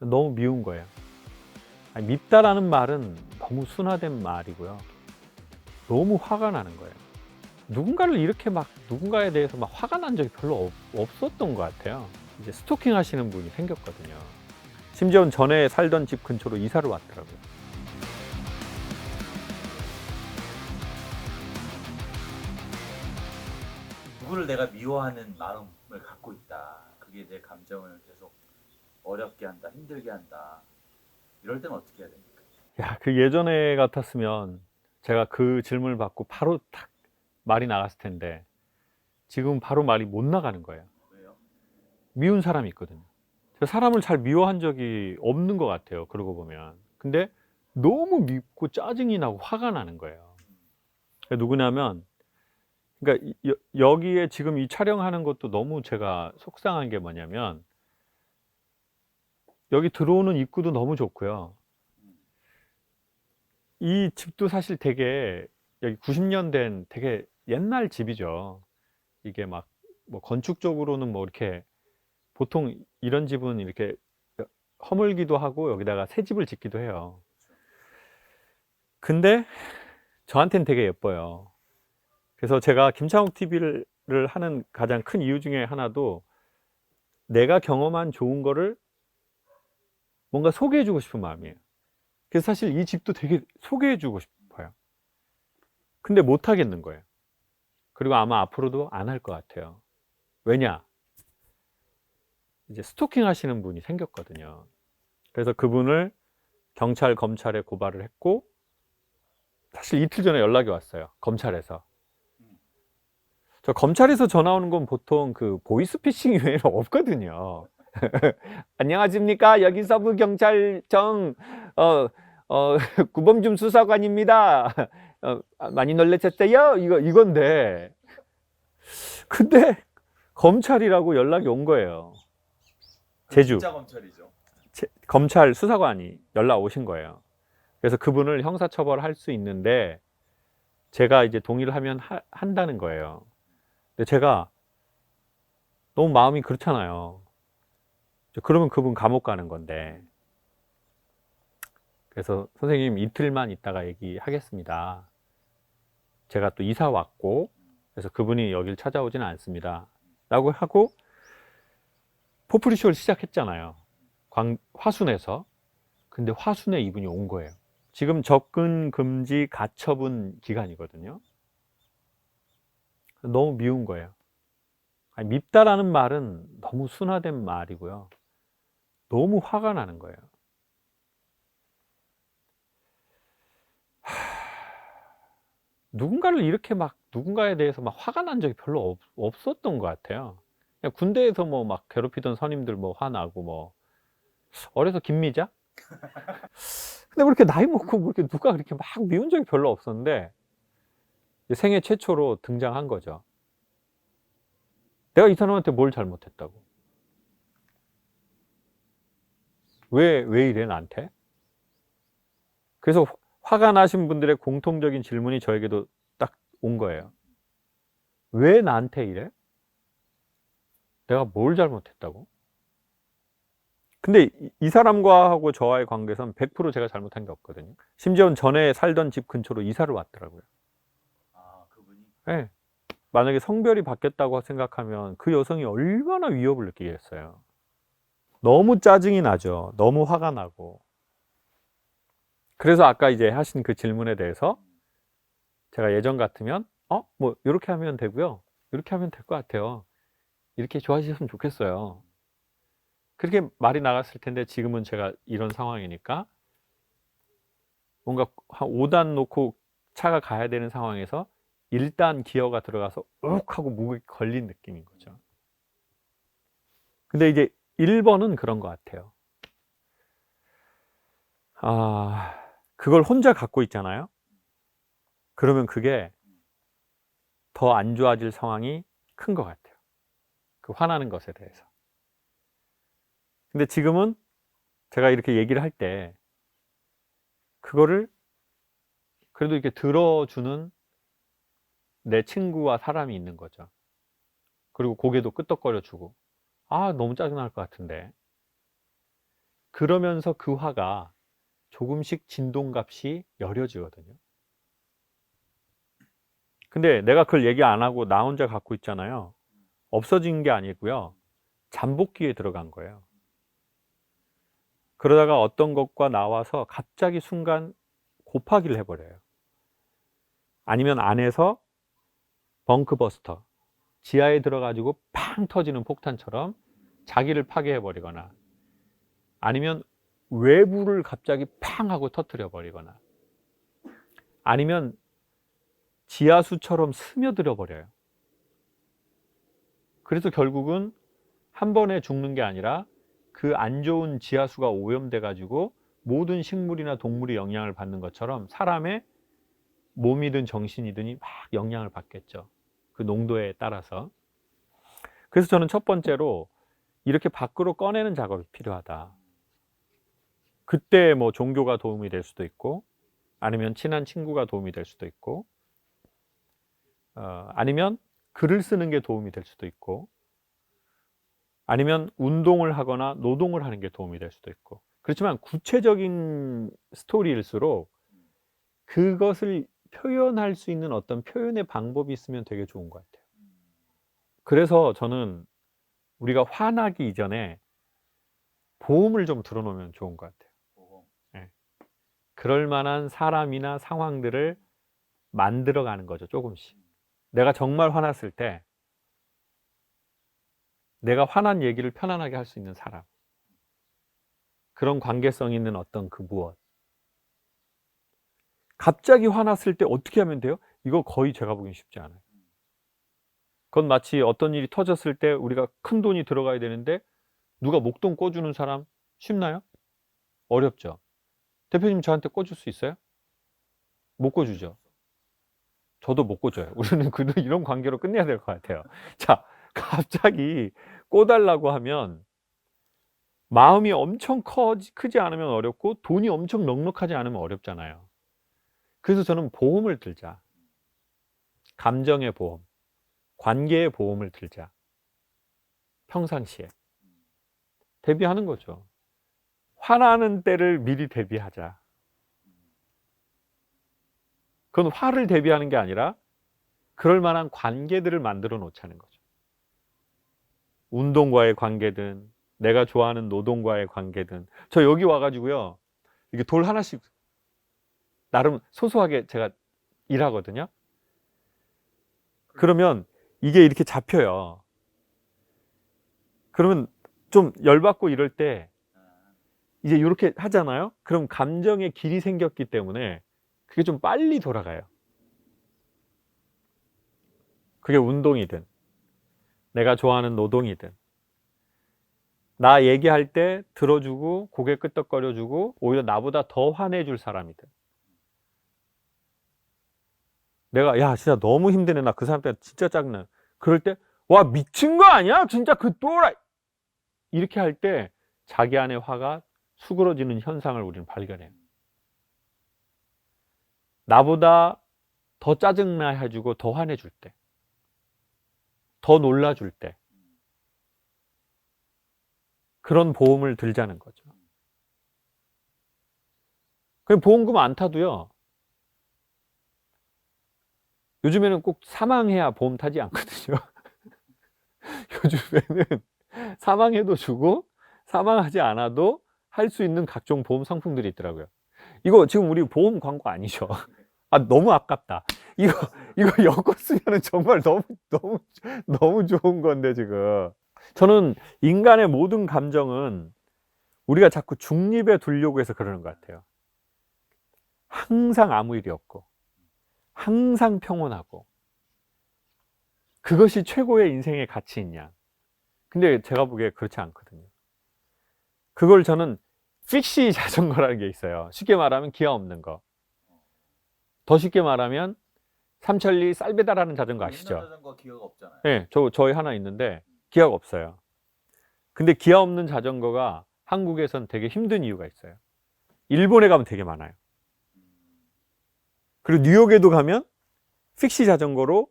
너무 미운 거예요. 아니, 밉다라는 말은 너무 순화된 말이고요. 너무 화가 나는 거예요. 누군가를 이렇게 막 누군가에 대해서 막 화가 난 적이 별로 없, 없었던 것 같아요. 이제 스토킹 하시는 분이 생겼거든요. 심지어는 전에 살던 집 근처로 이사를 왔더라고요. 누구를 내가 미워하는 마음을 갖고 있다. 그게 내 감정을 어렵게 한다, 힘들게 한다. 이럴 때는 어떻게 해야 됩니까? 야, 그 예전에 같았으면 제가 그 질문을 받고 바로 탁 말이 나갔을 텐데 지금 바로 말이 못 나가는 거예요. 왜요? 미운 사람이 있거든요. 제가 사람을 잘 미워한 적이 없는 것 같아요. 그러고 보면. 근데 너무 밉고 짜증이 나고 화가 나는 거예요. 누구냐면, 그러니까 여, 여기에 지금 이 촬영하는 것도 너무 제가 속상한 게 뭐냐면, 여기 들어오는 입구도 너무 좋고요. 이 집도 사실 되게 여기 90년 된 되게 옛날 집이죠. 이게 막 뭐 건축적으로는 뭐 이렇게 보통 이런 집은 이렇게 허물기도 하고 여기다가 새 집을 짓기도 해요. 근데 저한테는 되게 예뻐요. 그래서 제가 김창욱 TV를 하는 가장 큰 이유 중에 하나도 내가 경험한 좋은 거를 뭔가 소개해주고 싶은 마음이에요. 그래서 사실 이 집도 되게 소개해주고 싶어요. 근데 못 하겠는 거예요. 그리고 아마 앞으로도 안 할 것 같아요. 왜냐? 이제 스토킹 하시는 분이 생겼거든요. 그래서 그분을 경찰, 검찰에 고발을 했고, 사실 이틀 전에 연락이 왔어요. 검찰에서. 저 검찰에서 전화 오는 건 보통 그 보이스피싱 이외에는 없거든요. 안녕하십니까. 여기 서부 경찰청, 어, 어, 구범준 수사관입니다. 어, 많이 놀라셨어요? 이거, 이건데. 근데 검찰이라고 연락이 온 거예요. 제주. 진짜 검찰이죠. 제- 검찰 수사관이 연락 오신 거예요. 그래서 그분을 형사처벌할 수 있는데 제가 이제 동의를 하면 하- 한다는 거예요. 근데 제가 너무 마음이 그렇잖아요. 그러면 그분 감옥 가는 건데. 그래서 선생님 이틀만 있다가 얘기하겠습니다. 제가 또 이사 왔고 그래서 그분이 여길 찾아오지는 않습니다. 라고 하고 포프리쇼를 시작했잖아요. 광, 화순에서. 근데 화순에 이분이 온 거예요. 지금 접근 금지 가처분 기간이거든요. 너무 미운 거예요. 아니, 밉다라는 말은 너무 순화된 말이고요. 너무 화가 나는 거예요. 하, 누군가를 이렇게 막 누군가에 대해서 막 화가 난 적이 별로 없, 없었던 것 같아요. 군대에서 뭐 막 괴롭히던 선임들 뭐 화나고 뭐 어려서 김미자? 근데 왜 이렇게 나이 먹고 뭐 이렇게 누가 그렇게 막 미운 적이 별로 없었는데 생애 최초로 등장한 거죠. 내가 이 사람한테 뭘 잘못했다고? 왜, 왜 이래, 나한테? 그래서 화가 나신 분들의 공통적인 질문이 저에게도 딱 온 거예요. 왜 나한테 이래? 내가 뭘 잘못했다고? 근데 이- 이 사람과 하고 저와의 관계에서는 100% 제가 잘못한 게 없거든요. 심지어는 전에 살던 집 근처로 이사를 왔더라고요. 아, 그분이 예. 만약에 성별이 바뀌었다고 생각하면 그 여성이 얼마나 위협을 느끼겠어요. 너무 짜증이 나죠. 너무 화가 나고. 그래서 아까 이제 하신 그 질문에 대해서 제가 예전 같으면 어? 뭐 이렇게 하면 되고요. 이렇게 하면 될 것 같아요. 이렇게 좋아하셨으면 좋겠어요. 그렇게 말이 나갔을 텐데 지금은 제가 이런 상황이니까 뭔가 한 5단 놓고 차가 가야 되는 상황에서 1단 기어가 들어가서 욱 하고 목에 걸린 느낌인 거죠. 근데 이제 1번은 그런 것 같아요. 아, 그걸 혼자 갖고 있잖아요. 그러면 그게 더 안 좋아질 상황이 큰 것 같아요. 그 화나는 것에 대해서. 근데 지금은 제가 이렇게 얘기를 할 때 그거를 그래도 이렇게 들어주는 내 친구와 사람이 있는 거죠. 그리고 고개도 끄덕거려 주고, 아, 너무 짜증날 것 같은데. 그러면서 그 화가 조금씩 진동값이 여려지거든요. 근데 내가 그걸 얘기 안 하고 나 혼자 갖고 있잖아요. 없어진 게 아니고요. 잠복기에 들어간 거예요. 그러다가 어떤 것과 나와서 갑자기 순간 곱하기를 해버려요. 아니면 안에서 벙크버스터, 지하에 들어가지고 팡 터지는 폭탄처럼 자기를 파괴해 버리거나 아니면 외부를 갑자기 팡 하고 터뜨려 버리거나 아니면 지하수처럼 스며들어 버려요. 그래서 결국은 한 번에 죽는 게 아니라 그 안 좋은 지하수가 오염돼 가지고 모든 식물이나 동물이 영향을 받는 것처럼 사람의 몸이든 정신이든이 막 영향을 받겠죠. 그 농도에 따라서. 그래서 저는 첫 번째로 이렇게 밖으로 꺼내는 작업이 필요하다. 그때 뭐 종교가 도움이 될 수도 있고, 아니면 친한 친구가 도움이 될 수도 있고, 어, 아니면 글을 쓰는 게 도움이 될 수도 있고, 아니면 운동을 하거나 노동을 하는 게 도움이 될 수도 있고. 그렇지만 구체적인 스토리일수록 그것을 표현할 수 있는 어떤 표현의 방법이 있으면 되게 좋은 것 같아요. 그래서 저는 우리가 화나기 이전에 보험을 좀 들어놓으면 좋은 것 같아요. 보험. 그럴 만한 사람이나 상황들을 만들어가는 거죠, 조금씩. 내가 정말 화났을 때 내가 화난 얘기를 편안하게 할 수 있는 사람. 그런 관계성 있는 어떤 그 무엇. 갑자기 화났을 때 어떻게 하면 돼요? 이거 거의 제가 보기엔 쉽지 않아요. 그건 마치 어떤 일이 터졌을 때 우리가 큰 돈이 들어가야 되는데 누가 목돈 꿔주는 사람 쉽나요? 어렵죠. 대표님 저한테 꿔줄 수 있어요? 못 꿔주죠. 저도 못 꿔줘요. 우리는 그 이런 관계로 끝내야 될 것 같아요. 자, 갑자기 꿔달라고 하면 마음이 엄청 커, 크지 않으면 어렵고 돈이 엄청 넉넉하지 않으면 어렵잖아요. 그래서 저는 보험을 들자. 감정의 보험, 관계의 보험을 들자. 평상시에. 대비하는 거죠. 화나는 때를 미리 대비하자. 그건 화를 대비하는 게 아니라 그럴 만한 관계들을 만들어 놓자는 거죠. 운동과의 관계든 내가 좋아하는 노동과의 관계든 저 여기 와가지고요 이게 돌 하나씩 나름 소소하게 제가 일하거든요. 그러면 이게 이렇게 잡혀요. 그러면 좀 열받고 이럴 때 아, 이제 이렇게 하잖아요. 그럼 감정의 길이 생겼기 때문에 그게 좀 빨리 돌아가요. 그게 운동이든 내가 좋아하는 노동이든 나 얘기할 때 들어주고 고개 끄덕거려주고 오히려 나보다 더 화내줄 사람이든 내가 야 진짜 너무 힘드네. 나 그 사람 때문에 진짜 짜증나. 그럴 때 와 미친 거 아니야? 진짜 그 또라이. 이렇게 할 때 자기 안의 화가 수그러지는 현상을 우리는 발견해요. 나보다 더 짜증나 해주고 더 화내줄 때 더 놀라줄 때 그런 보험을 들자는 거죠. 그냥 보험금 안 타도요. 요즘에는 꼭 사망해야 보험 타지 않거든요. 요즘에는 사망해도 주고 사망하지 않아도 할 수 있는 각종 보험 상품들이 있더라고요. 이거 지금 우리 보험 광고 아니죠? 아 너무 아깝다. 이거 이거 엮어 쓰면은 정말 너무 너무 너무 좋은 건데 지금. 저는 인간의 모든 감정은 우리가 자꾸 중립에 두려고 해서 그러는 것 같아요. 항상 아무 일이 없고, 항상 평온하고, 그것이 최고의 인생의 가치인 양. 근데 제가 보기에 그렇지 않거든요. 그걸 저는 픽시 자전거라는 게 있어요. 쉽게 말하면 기어 없는 거. 더 쉽게 말하면 삼천리 쌀배달하는 자전거 아시죠? 옛날 자전거 기어가 없잖아요. 네, 저 저희 하나 있는데 기어가 없어요. 근데 기어 없는 자전거가 한국에선 되게 힘든 이유가 있어요. 일본에 가면 되게 많아요. 그리고 뉴욕에도 가면 픽시 자전거로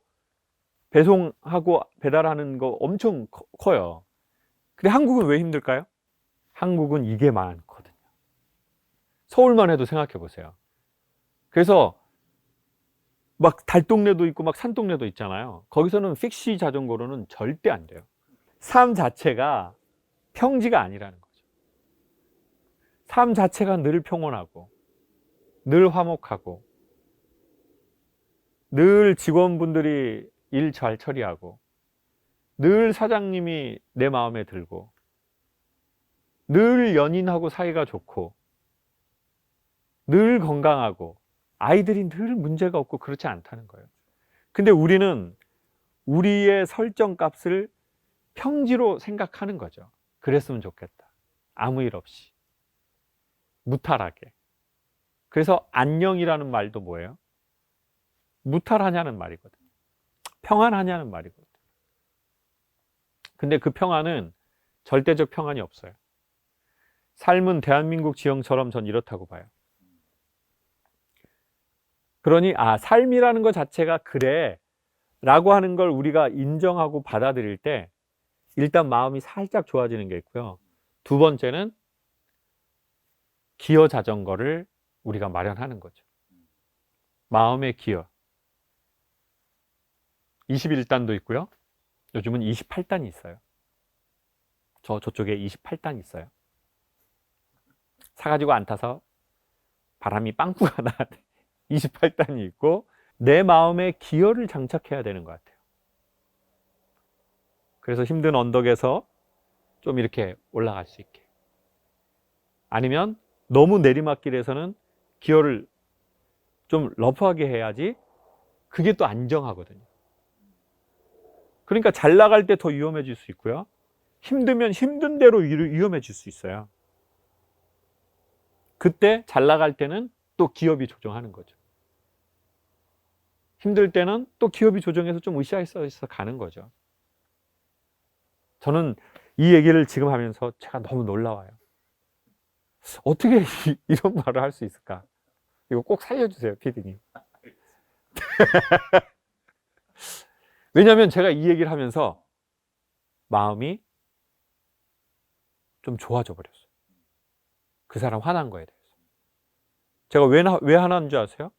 배송하고 배달하는 거 엄청 커- 커요. 근데 한국은 왜 힘들까요? 한국은 이게 많고 서울만 해도 생각해 보세요. 그래서 막 달동네도 있고 막 산동네도 있잖아요. 거기서는 픽시 자전거로는 절대 안 돼요. 삶 자체가 평지가 아니라는 거죠. 삶 자체가 늘 평온하고 늘 화목하고 늘 직원분들이 일 잘 처리하고 늘 사장님이 내 마음에 들고 늘 연인하고 사이가 좋고 늘 건강하고 아이들이 늘 문제가 없고 그렇지 않다는 거예요. 근데 우리는 우리의 설정 값을 평지로 생각하는 거죠. 그랬으면 좋겠다. 아무 일 없이. 무탈하게. 그래서 안녕이라는 말도 뭐예요? 무탈하냐는 말이거든요. 평안하냐는 말이거든요. 근데 그 평안은 절대적 평안이 없어요. 삶은 대한민국 지형처럼 전 이렇다고 봐요. 그러니, 아, 삶이라는 것 자체가 그래. 라고 하는 걸 우리가 인정하고 받아들일 때, 일단 마음이 살짝 좋아지는 게 있고요. 두 번째는 기어 자전거를 우리가 마련하는 거죠. 마음의 기어. 21단도 있고요. 요즘은 28단이 있어요. 저 저쪽에 28단 있어요. 사가지고 안 타서 바람이 빵꾸가 돼. 28단이 있고 내 마음에 기어를 장착해야 되는 것 같아요. 그래서 힘든 언덕에서 좀 이렇게 올라갈 수 있게. 아니면 너무 내리막길에서는 기어를 좀 러프하게 해야지 그게 또 안정하거든요. 그러니까 잘 나갈 때 더 위험해질 수 있고요. 힘들면 힘든 대로 위- 위험해질 수 있어요. 그때 잘 나갈 때는 또 기업이 조정하는 거죠. 힘들 때는 또 기업이 조정해서 좀 으쌰으쌰 가는 거죠. 저는 이 얘기를 지금 하면서 제가 너무 놀라워요. 어떻게 이- 이런 말을 할 수 있을까? 이거 꼭 살려주세요, 피디님. 왜냐하면 제가 이 얘기를 하면서 마음이 좀 좋아져 버렸어요. 그 사람 화난 거에 대해서. 제가 왜, 나- 왜 화난 줄 아세요?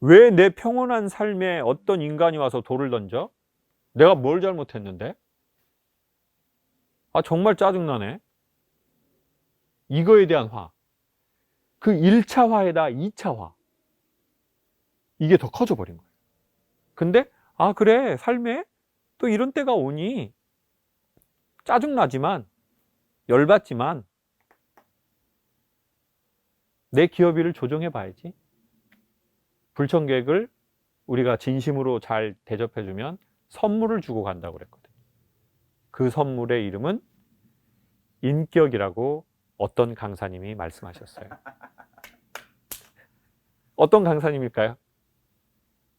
왜 내 평온한 삶에 어떤 인간이 와서 돌을 던져? 내가 뭘 잘못했는데? 아, 정말 짜증나네. 이거에 대한 화. 그 1차 화에다 2차 화. 이게 더 커져 버린 거예요. 근데, 아, 그래. 삶에 또 이런 때가 오니 짜증나지만, 열받지만, 내 기업일을 조정해 봐야지. 불청객을 우리가 진심으로 잘 대접해주면 선물을 주고 간다고 그랬거든요. 그 선물의 이름은 인격이라고 어떤 강사님이 말씀하셨어요. 어떤 강사님일까요?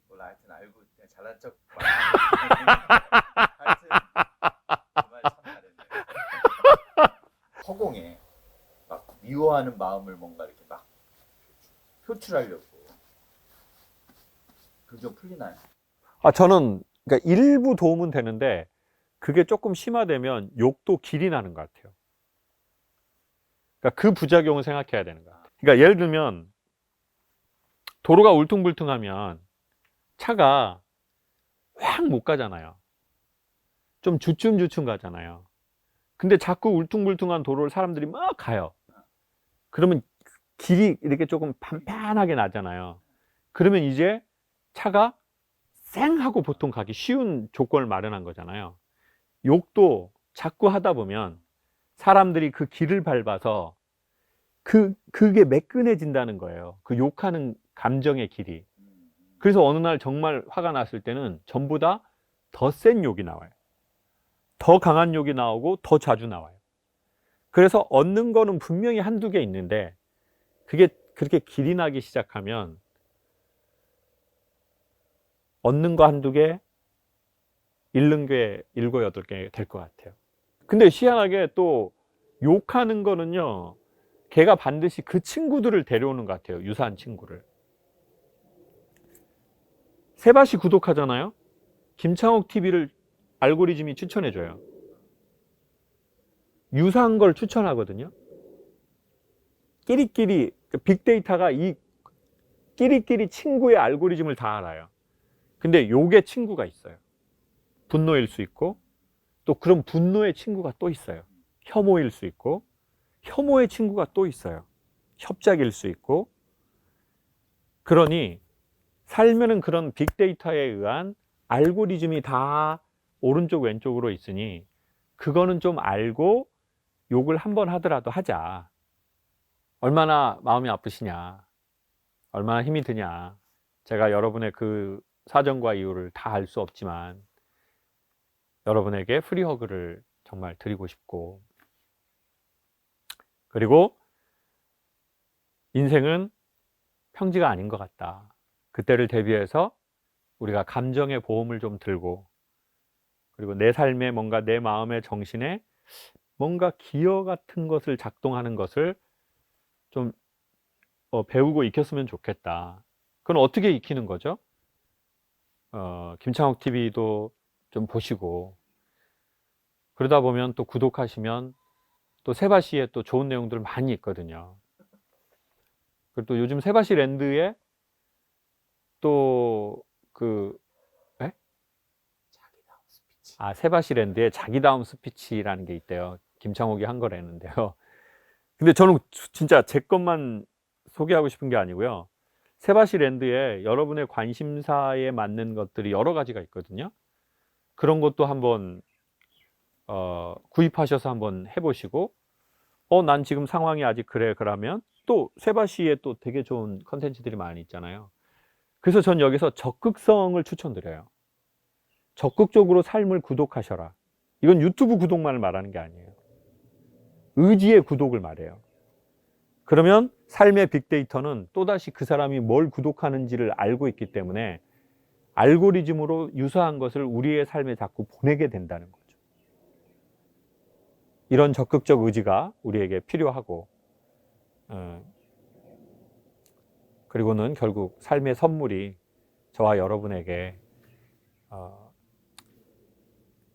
몰라 하여튼 알고 그냥 잘난 척 하여튼 그말참 잘했네 허공에 막 미워하는 마음을 뭔가 이렇게 막 표출하려고 그게 좀 풀리나요? 아, 저는 그러니까 일부 도움은 되는데 그게 조금 심화되면 욕도 길이 나는 것 같아요. 그러니까 그 부작용을 생각해야 되는 것 같아요. 그러니까 예를 들면 도로가 울퉁불퉁하면 차가 확 못 가잖아요. 좀 주춤주춤 가잖아요. 근데 자꾸 울퉁불퉁한 도로를 사람들이 막 가요. 그러면 길이 이렇게 조금 판판하게 나잖아요. 그러면 이제 차가 쌩 하고 보통 가기 쉬운 조건을 마련한 거잖아요. 욕도 자꾸 하다 보면 사람들이 그 길을 밟아서 그, 그게 매끈해진다는 거예요. 그 욕하는 감정의 길이. 그래서 어느 날 정말 화가 났을 때는 전부 다 더 센 욕이 나와요. 더 강한 욕이 나오고 더 자주 나와요. 그래서 얻는 거는 분명히 한두 개 있는데 그게 그렇게 길이 나기 시작하면 얻는 거 한두 개, 잃는 게 일곱 여덟 개 될 것 같아요. 근데 희한하게 또 욕하는 거는요, 걔가 반드시 그 친구들을 데려오는 것 같아요. 유사한 친구를. 세바시 구독하잖아요. 김창옥 TV를 알고리즘이 추천해줘요. 유사한 걸 추천하거든요. 끼리끼리 그 빅데이터가 이 끼리끼리 친구의 알고리즘을 다 알아요. 근데 요게 친구가 있어요. 분노일 수 있고 또 그런 분노의 친구가 또 있어요. 혐오일 수 있고 혐오의 친구가 또 있어요. 협작일 수 있고 그러니 살면은 그런 빅데이터에 의한 알고리즘이 다 오른쪽 왼쪽으로 있으니 그거는 좀 알고 욕을 한 번 하더라도 하자. 얼마나 마음이 아프시냐. 얼마나 힘이 드냐. 제가 여러분의 그 사정과 이유를 다 알 수 없지만 여러분에게 프리허그를 정말 드리고 싶고 그리고 인생은 평지가 아닌 것 같다. 그때를 대비해서 우리가 감정의 보험을 좀 들고 그리고 내 삶에 뭔가 내 마음의 정신에 뭔가 기어 같은 것을 작동하는 것을 좀 어, 배우고 익혔으면 좋겠다. 그건 어떻게 익히는 거죠? 어, 김창욱 TV도 좀 보시고 그러다 보면 또 구독하시면 또 세바시에 또 좋은 내용들 많이 있거든요. 그리고 또 요즘 세바시 랜드에 또그. 아, 세바시랜드에 자기다움 스피치라는 게 있대요. 김창욱이 한 거라는데요. 근데 저는 주- 진짜 제 것만 소개하고 싶은 게 아니고요. 세바시랜드에 여러분의 관심사에 맞는 것들이 여러 가지가 있거든요. 그런 것도 한번 어, 구입하셔서 한번 해보시고, 어, 난 지금 상황이 아직 그래. 그러면 또 세바시에 또 되게 좋은 컨텐츠들이 많이 있잖아요. 그래서 전 여기서 적극성을 추천드려요. 적극적으로 삶을 구독하셔라. 이건 유튜브 구독만을 말하는 게 아니에요. 의지의 구독을 말해요. 그러면 삶의 빅데이터는 또다시 그 사람이 뭘 구독하는지를 알고 있기 때문에 알고리즘으로 유사한 것을 우리의 삶에 자꾸 보내게 된다는 거죠. 이런 적극적 의지가 우리에게 필요하고, 어, 그리고는 결국 삶의 선물이 저와 여러분에게 어,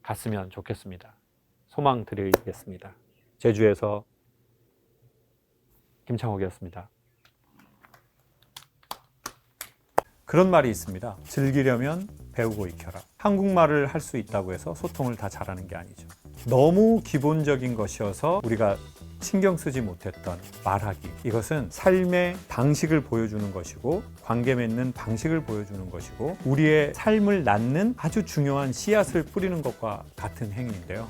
갔으면 좋겠습니다. 소망 드리겠습니다. 제주에서 김창옥이었습니다. 그런 말이 있습니다. 즐기려면 배우고 익혀라. 한국말을 할 수 있다고 해서 소통을 다 잘하는 게 아니죠. 너무 기본적인 것이어서 우리가 신경 쓰지 못했던 말하기. 이것은 삶의 방식을 보여주는 것이고, 관계 맺는 방식을 보여주는 것이고, 우리의 삶을 낳는 아주 중요한 씨앗을 뿌리는 것과 같은 행위인데요.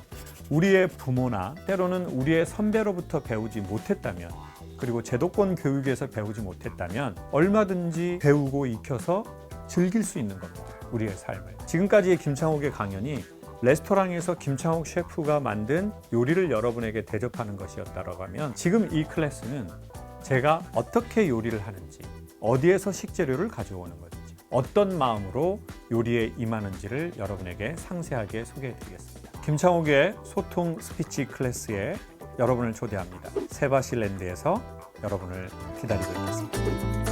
우리의 부모나 때로는 우리의 선배로부터 배우지 못했다면, 그리고 제도권 교육에서 배우지 못했다면, 얼마든지 배우고 익혀서 즐길 수 있는 겁니다. 우리의 삶을. 지금까지의 김창옥의 강연이 레스토랑에서 김창욱 셰프가 만든 요리를 여러분에게 대접하는 것이었다라고 하면 지금 이 클래스는 제가 어떻게 요리를 하는지 어디에서 식재료를 가져오는 건지 어떤 마음으로 요리에 임하는지를 여러분에게 상세하게 소개해 드리겠습니다. 김창욱의 소통 스피치 클래스에 여러분을 초대합니다. 세바실랜드에서 여러분을 기다리고 있겠습니다.